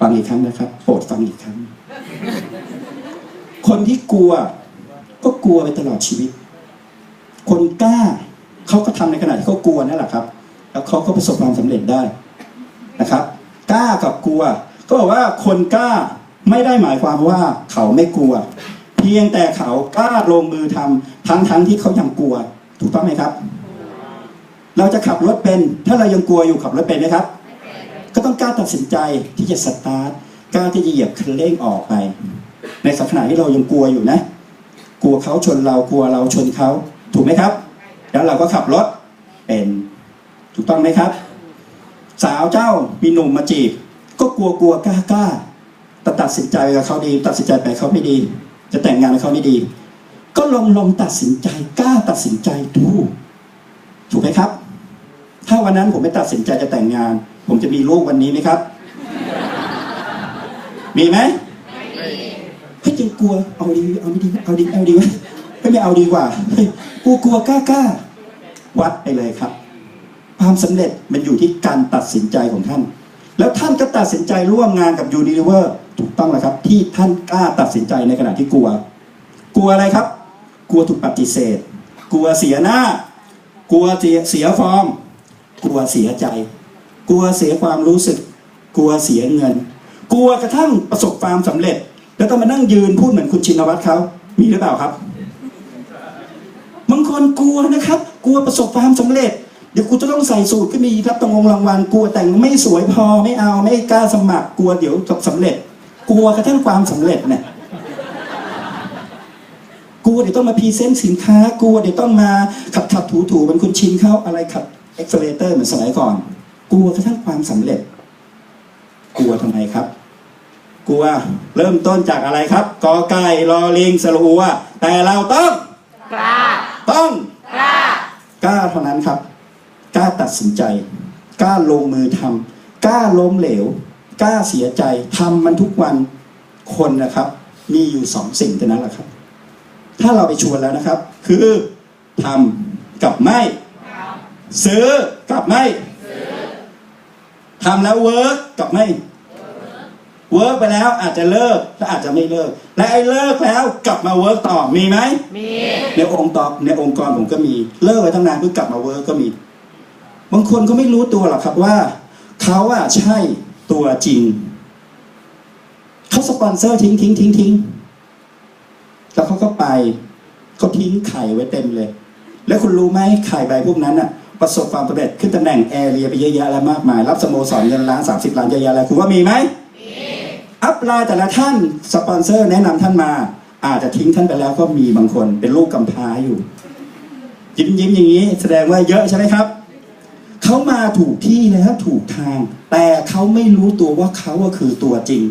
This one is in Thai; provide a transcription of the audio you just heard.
ฟังอีกครั้งนะครับโปรดฟังอีกครั้ง คนที่กลัว ก็กลัวไปตลอดชีวิต คนกล้าเขาก็ทำในขณะที่เขากลัวนั่นแหละครับ แล้วเขาก็ประสบความสำเร็จได้นะครับ กล้ากับกลัว ก็บอกว่าคนกล้าไม่ได้หมายความว่าเขาไม่กลัว เพียงแต่เขากล้าลงมือทำทั้งทั้งที่เขายังกลัว ถูกต้องไหมครับ เราจะขับรถเป็น ถ้าเรายังกลัวอยู่ขับรถเป็นไหมครับ ก็ต้องกล้าตัดสินใจที่จะสตาร์ทกล้าที่จะเหยียบคันเร่งออกไป ในขณะที่เรายังกลัวอยู่นะ กลัวเขาชนเรากลัวเราชนเขาถูกไหมครับ แล้วเราก็ขับรถเป็นถูกต้องไหมครับ สาวเจ้ามีหนุ่มมาจีบก็กลัวกลัวกล้ากล้าแต่ตัดสินใจกับเขาดี ตัดสินใจไปเขาไม่ดี จะแต่งงานกับเขาไม่ดี ก็ลองลองตัดสินใจกล้าตัดสินใจดูถูกไหมครับ ถ้าวันนั้นผมไม่ตัดสินใจจะแต่งงาน ผมจะมีลูกวันนี้ไหมครับ มีไหมเฮ้ยยังกลัว เอาดี เอาไม่ดี เอาดี เอาดีวะไม่ไม่เอาดีกว่า กูกลัวกล้ากล้า วัดไปเลยครับ ความสำเร็จมันอยู่ที่การตัดสินใจของท่าน แล้วท่านก็ตัดสินใจร่วมงานกับยูนิเวอร์ถูกต้องแล้วครับ ที่ท่านกล้าตัดสินใจในขณะที่กลัว กลัวอะไรครับ กลัวถูกปฏิเสธ กลัวเสียหน้า กลัวเสียฟอร์ม กลัวเสียใจ กลัวเสียความรู้สึก กลัวเสียเงิน กลัวกระทั่งประสบความสำเร็จ แล้วต้องมานั่งยืนพูดเหมือนคุณชินวัตรเขามีหรือเปล่าครับบางคนกลัวนะครับ กลัวประสบความสำเร็จ เดี๋ยวกูจะต้องใส่สูตรก็มีรับตรงงรางวัลกลัวแต่งไม่สวยพอไม่เอาไม่กล้าสมัคร กลัวเดี๋ยวสำเร็จ กลัวกระทั่งความสำเร็จเนี่ยกลัวเดี๋ยวต้องมาพรีเซนต์สินค้ากลัวเดี๋ยวต้องมาขับขับถูถูเหมันคุณชินเข้าอะไรขับเอ็กซ์เลเตอร์เหมือนสมัยก่อน กลัวกระทั่งความสำเร็จ กลัวทำไมครับ กลัวเริ่มต้นจากอะไรครับกอไก่รอลิงสระอัวแต่เราต้องกล้าต้องกล้ากล้าเท่านั้นครับกล้าตัดสินใจกล้าลงมือทำกล้าล้มเหลวกล้าเสียใจทำมันทุกวันคนนะครับ มีอยู่สองสิ่งเท่านั้นแหละครับ ถ้าเราไปชวนแล้วนะครับ คือทำกับไม่ ซื้อกับไม่ ทำแล้วเวิร์กกับไม่เวิร์กไปแล้วอาจจะเลิกและอาจจะไม่เลิก และไอ้เลิกแล้วกลับมาเวิร์กต่อมีไหมมีในองค์ตอบในองค์กรผมก็มีเลิกไปตั้งนานเพิ่งกลับมาเวิร์กก็มี บางคนก็ไม่รู้ตัวหรอกครับว่าเขาอะใช่ตัวจริงเขาสปอนเซอร์ทิ้งทิ้งทิ้งทิ้งแล้วเขาก็ไปเขาทิ้งไข่ไว้เต็มเลย แล้วคุณรู้ไหมไข่ใบพวกนั้นอะ ประสบความสำเร็จขึ้นตำแหน่งแอร์เรียไปเยอะแยะแล้วมากมาย รับสโมสรเงินล้านสามสิบล้านเยอะแยะแล้วคุณว่ามีไหมอัพไลน์แต่ละท่านสปอนเซอร์แนะนำท่านมา อาจจะทิ้งท่านไปแล้วก็มีบางคนเป็นลูกกำพร้าอยู่ ยิ้มยิ้มอย่างนี้ แสดงว่าเยอะใช่ไหมครับเขามาถูกที่แล้วถูกทาง แต่เขาไม่รู้ตัวว่าเขาคือตัวจริง